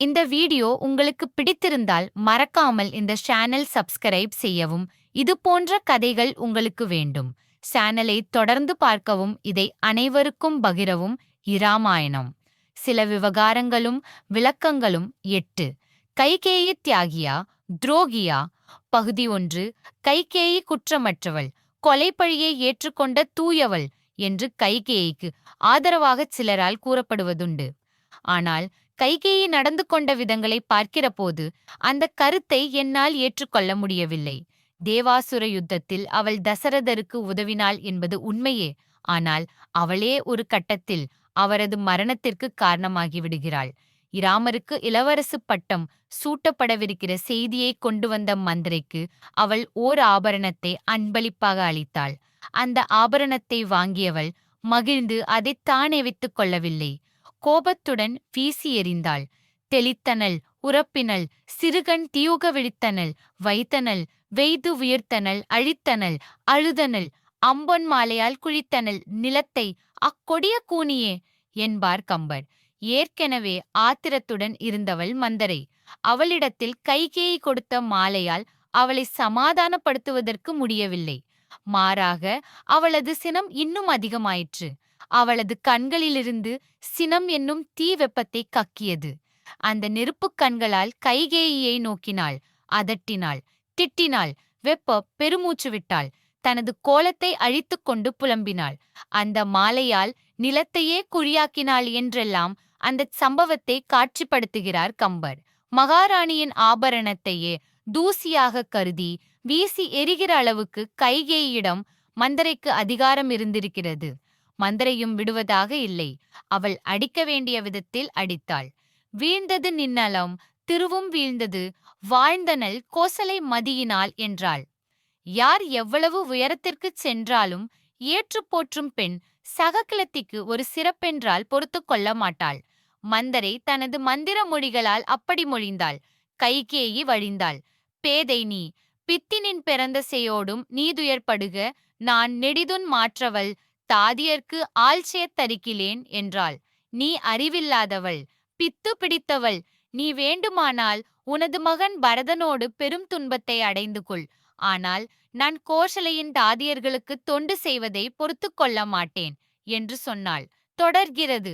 இந்த வீடியோ உங்களுக்கு பிடித்திருந்தால் மறக்காமல் இந்த சேனல் சப்ஸ்கிரைப் செய்யவும். இது போன்ற கதைகள் உங்களுக்கு வேண்டும். சேனலை தொடர்ந்து பார்க்கவும் இதை அனைவருக்கும் பகிரவும். இராமாயணம் சில விவகாரங்களும் விளக்கங்களும் எட்டு. கைகேயி தியாகியா துரோகியா? பகுதி ஒன்று. கைகேயி குற்றமற்றவள். கொலைப்பழியை ஏற்றுக்கொண்ட தூயவள் என்று கைகேயிக்கு ஆதரவாக சிலரால் கூறப்படுவதுண்டு. ஆனால் கைகேயி நடந்து கொண்ட விதங்களை பார்க்கிறபோது அந்த கருத்தை என்னால் ஏற்றுக்கொள்ள முடியவில்லை. தேவாசுர யுத்தத்தில் அவள் தசரதருக்கு உதவினாள் என்பது உண்மையே. ஆனால் அவளே ஒரு கட்டத்தில் அவரது மரணத்திற்கு காரணமாகி விடுகிறாள் இராமருக்கு இளவரசு பட்டம் சூட்டப்படவிருக்கிற செய்தியை கொண்டு வந்த மந்திரைக்கு அவள் ஓர் ஆபரணத்தை அன்பளிப்பாக அளித்தாள். அந்த ஆபரணத்தை வாங்கியவள் மகிழ்ந்து அதை தானே வைத்துக் கொள்ளவில்லை. கோபத்துடன் வீசி எறிந்தாள். தெளித்தனல் உறப்பினல் சிறுகண் தியூக விழித்தனல் வைத்தனல் வெய்து உயிர்த்தனல் அழித்தனல் அழுதனல் அம்பொன் மாலையால் குழித்தனல் நிலத்தை அக்கொடிய கூனியே என்பார் கம்பர். ஏற்கெனவே ஆத்திரத்துடன் இருந்தவள் மந்தரை. அவளிடத்தில் கைகேயை கொடுத்த மாலையால் அவளை சமாதானப்படுத்துவதற்கு முடியவில்லை. மாறாக அவளது சினம் இன்னும் அதிகமாயிற்று. அவளது கண்களிலிருந்து சினம் என்னும் தீ வெப்பத்தை கக்கியது. அந்த நெருப்புக் கண்களால் கைகேயியை நோக்கினாள். அதட்டினாள். திட்டினாள். வெப்ப பெருமூச்சு விட்டாள். தனது கோலத்தை அழித்துக் கொண்டு புலம்பினாள். அந்த மாலையால் நிலத்தையே குழியாக்கினாள் என்றெல்லாம் அந்த சம்பவத்தை காட்சிப்படுத்துகிறார் கம்பர். மகாராணியின் ஆபரணத்தையே தூசியாக கருதி வீசி எரிகிற அளவுக்கு கைகேயிடம் மந்தரைக்கு அதிகாரம் இருந்திருக்கிறது. மந்தரையும் விடுவதாக இல்லை. அவள் அடிக்க வேண்டிய விதத்தில் அடித்தாள். வீழ்ந்தது நின்னலம் திருவும் வீழ்ந்தது வாழ்ந்தனல் கோசலை மதியினாள் என்றாள். யார் எவ்வளவு உயரத்திற்குச் சென்றாலும் ஏற்று போற்றும் பெண் சகக்கிளத்திக்கு ஒரு சிறப்பென்றால் பொறுத்து கொள்ள மாட்டாள். மந்தரை தனது மந்திர மொழிகளால் அப்படி மொழிந்தாள். கைகேயி வழிந்தாள். பேதை நீ பித்தினின் பிறந்த செய்யோடும் நீதுயர்படுக நான் நெடிதுன் மாற்றவள் தாதியர்க்கு ஆள்சேத் தரிக்கிலேன் என்றாள். நீ அறிவில்லாதவள் பித்து பிடித்தவள் நீ வேண்டுமானால் உனது மகன் பரதனோடு பெரும் துன்பத்தை அடைந்து கொள். ஆனால் நான் கோஷலையின் தாதியர்களுக்கு தொண்டு செய்வதை பொறுத்து கொள்ள மாட்டேன் என்று சொன்னாள். தொடர்கிறது.